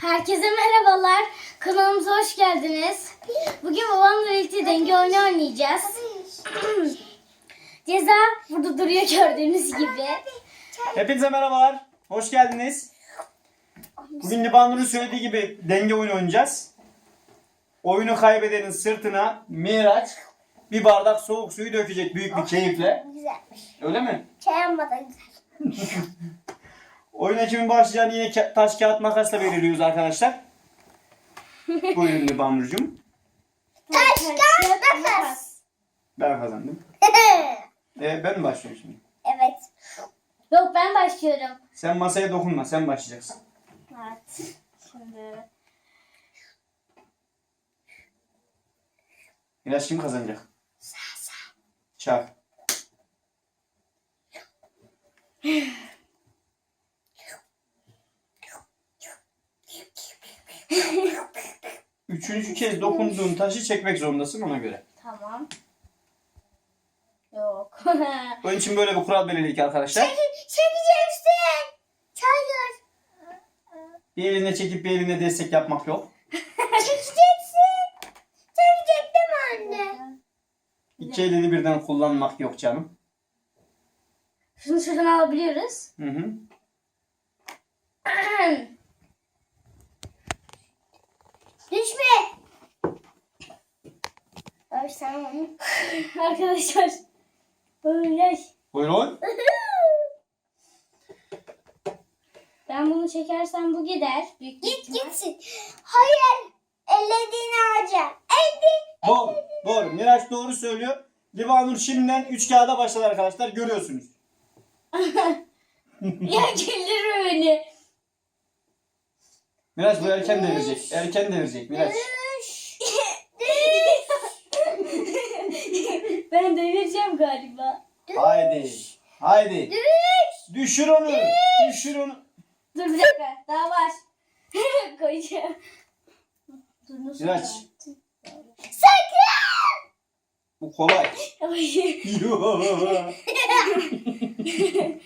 Herkese merhabalar. Kanalımıza hoş geldiniz. Bugün babamla birlikte denge oyunu oynayacağız. Ceza burada duruyor gördüğünüz gibi. Hepinize merhabalar. Hoş geldiniz. Bugün Libanur'un söylediği gibi denge oyunu oynayacağız. Oyunu kaybedenin sırtına Miraç bir bardak soğuk suyu dökecek büyük bir keyifle. Güzelmiş. Öyle mi? Çay yapmadan güzel. Oyuna kimin başlayacağını yine ka- taş kağıt makasla belirliyoruz arkadaşlar. Buyurun Libanur'cum. Taş, kağıt, makas. Ben kazandım. Ee, ben mi başlıyorum şimdi? evet. Yok ben başlıyorum. Sen masaya dokunma. Sen başlayacaksın. Evet. Şimdi Miraç kim kazanacak? Çak. Üçüncü kez dokunduğun taşı çekmek zorundasın ona göre. tamam. Yok. Onun için böyle bir kural belirledik arkadaşlar. Çekeceksin. Çayır. Bir eline çekip bir eline destek yapmak yok. Çekeceksin. Çekecektim anne. İki elini birden kullanmak yok canım. Şunu şuradan alabiliyoruz. Hı hı. Düşme. Abi sen onu. Arkadaşlar. Böyle. Buyurun. Ben bunu çekersem bu gider. Büyük Git ihtimal. gitsin. Hayır. Ellediğini alacağım. Eldi. Doğru. Doğru. Miraç doğru söylüyor. Livanur şimdiden üç kağıda başladı arkadaşlar. Görüyorsunuz. ya güldürme beni. Miraç bu erken devirecek. Erken devirecek Miraç. Ben devireceğim galiba. Haydi. Haydi. Düş. Düşür onu. Düşür onu. Dur bir dakika. Daha var. Koyacağım. Dur nasıl? Miraç. Sakın. Bu kolay. Ay.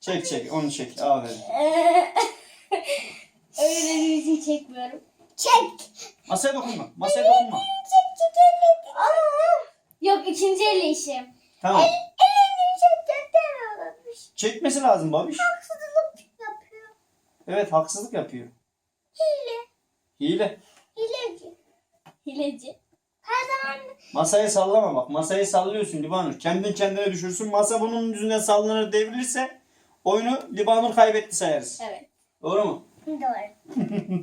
çek çek onu çek. Aferin. Öyle için çekmiyorum. Çek. Masaya dokunma. Masaya dokunma. Çek çek ellediğini. Aa. Yok ikinci elle işim. Tamam. Ellediğini çekecekten olmuş. Çekmesi lazım babiş. Haksızlık yapıyor. Evet haksızlık yapıyor. Hile. Hile. Hileci. Hileci. Her zaman Masayı sallama bak. Masayı sallıyorsun Libanur. Kendin kendine düşürsün. Masa bunun yüzünden sallanır devrilirse oyunu Libanur kaybetti sayarız. Evet. Doğru mu? Doğru.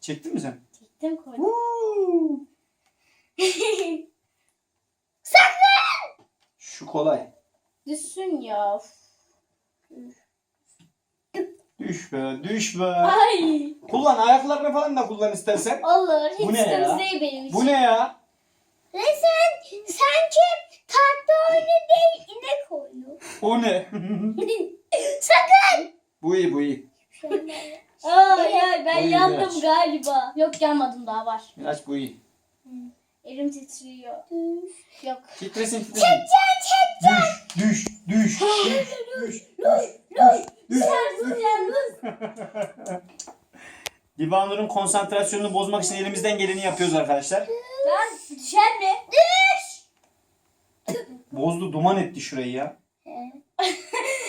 Çektin mi sen? Çektim koydum. Sakın. Şu kolay. Düşsün ya. Düş be, düş be. Ay. Kullan ayaklarını falan da kullan istersen. Olur. Hiç Bu ne ya? değil benim için. Bu ne ya? Ve sen sanki tatlı oyunu değil inek oyunu. O ne? Sakın. bu iyi, bu iyi. Ay ay ben Oy, yandım Miraç. galiba. Yok yanmadım daha var. Miraç bu iyi. Elim titriyor. Yok. Titresin, titresin. Çek çek. Düş, düş, düş, düş, düş, düş, düş, düş. Libanur'un konsantrasyonunu bozmak için elimizden geleni yapıyoruz arkadaşlar. Lan düşer mi? Bozdu, duman etti şurayı ya.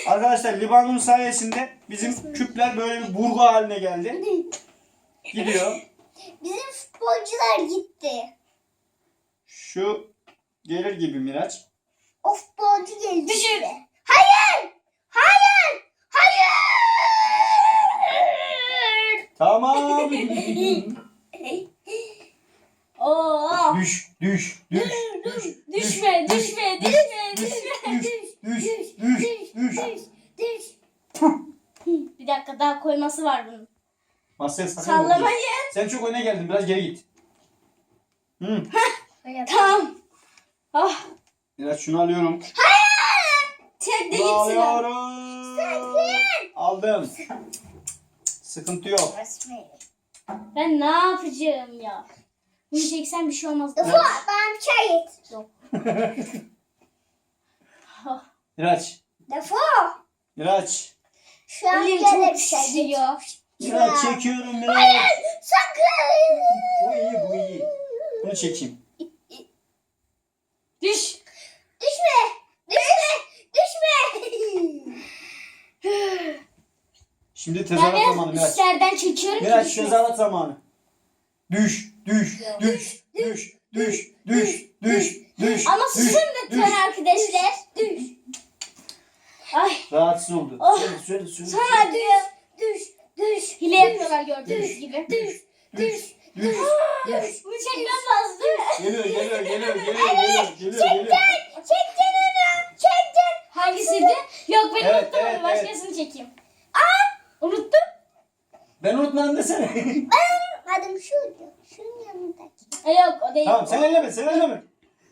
Arkadaşlar Libanur'un sayesinde bizim küpler böyle bir burgu haline geldi. Gidiyor. Bizim futbolcular gitti. Şu gelir gibi Miraç. O futbolcu geldi. Düşür. işte. Hayır. Hayır. Hayır. Tamam. Oo. düş, düş, düş, düş, Düşme, düş, düşme, düş, düşme, düş, düşme. düş, düş, düş, düş. Düş. Bir dakika daha koyması var bunun. Masaya sakın. Sallamayın. Sen çok öne geldin. Biraz geri git. Hı. Tamam. Ah. Biraz şunu alıyorum. Tek de gitsin. Alıyorum. Aldım. Sıkıntı yok. Ben ne yapacağım ya? Bunu çeksen bir şey olmaz. Ufak bana bir çay et. Yok. Miraç. Defo. Miraç. Şu an Elim gene çok bir şey titriyor. Miraç çekiyorum Miraç. Sakın. Bu iyi bu iyi. Bunu çekeyim. Düş. Düşme. Düşme. Düşme. Şimdi tezahürat zamanı Ben Miraç. üstlerden çekiyorum ki Miraç düşmesin. tezahürat zamanı. Düş, düş, düş, düş, düş, düş, düş, düş. Ama susun lütfen arkadaşlar. Düş. Ay. Rahatsız oldu. Oh. Söyle, söyle, söyle. Sonra düş. Düş. Düş. Hile yapıyorlar gördüğünüz gibi. Düş. Düş, düş. Düş. Lazım değil mi? Geliyor, geliyor, geliyor, geliyor, geliyor, geliyor, geliyor. Çektin onu. Çektin. Hangisiydi? Yok ben Evet, unuttum evet, onu. Başkasını çekeyim. Aa! Unuttum. Ben unutmadım desene. Adım şuydu. Şunun yanındaki. E yok o değil. tamam, sen elleme, sen elleme.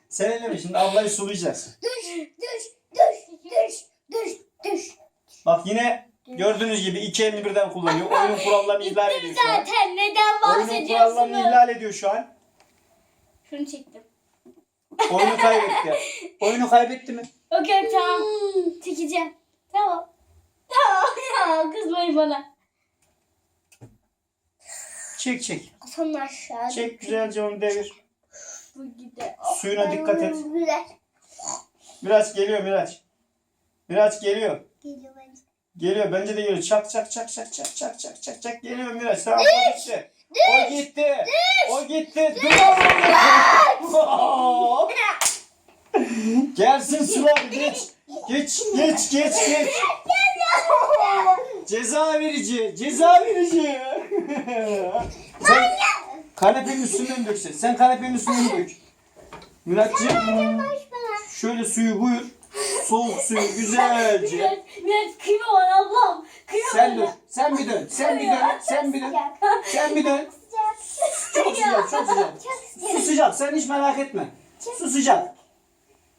Sen elleme, şimdi ablayı sulayacağız. Düş. Düş. Düş. Düş. Düş. Düş. Bak yine gördüğünüz gibi iki elini birden kullanıyor. Oyunun kurallarını ihlal ediyor şu an. zaten. Neden Oyunun kurallarını bahsediyorsunuz? ihlal ediyor şu an. Şunu çektim. Oyunu kaybetti. Oyunu kaybetti mi? Okey tamam. Çekeceğim. Tamam. Tamam ya kızmayın bana. Çek çek. Sonra aşağı. Çek güzelce onu devir. Suyuna dikkat et. Miraç geliyor Miraç. Miraç geliyor. Geliyor bence. Geliyor bence de geliyor. Çak çak çak çak çak çak çak çak çak geliyor Miraç. Tamam o gitti. O gitti. O gitti. Dur. Gelsin sular geç. Geç geç geç geç. Ceza verici. Ceza verici. Sen kanepenin üstünden döksen. Sen kanepenin üstünden dök. Muratcığım şöyle suyu buyur. Soğuk suyu güzelce. Biraz kıyma var ablam. Kıyma Sen dön. Sen bir dön. Sen bir dön. Sen bir dön. Sen bir dön. Çok sıcak, çok sıcak. Su sıcak, sen hiç merak etme. Su sıcak.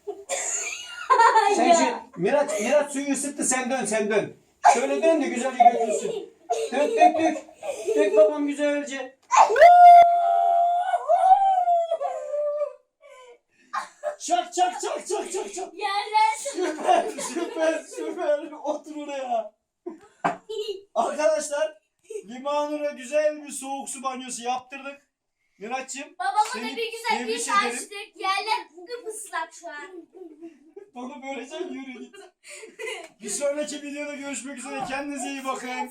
Sen şey, Miraç, Miraç suyu ısıttı, sen dön, sen dön. Şöyle dön de güzelce götürsün. Dök, dök, dök. Dök babam güzelce. Çak, çak, çak, çak, çak, çak. Yerler Süper, süper, süper. Otur oraya. Arkadaşlar, Limanur'a güzel bir soğuk su banyosu yaptırdık. Miraç'cığım, Babama da Seni bir güzel tebrik bir ederim. açtık. Yerler ıslak şu an. Onu böylece yürü git. Bir sonraki videoda görüşmek üzere. Kendinize iyi bakın.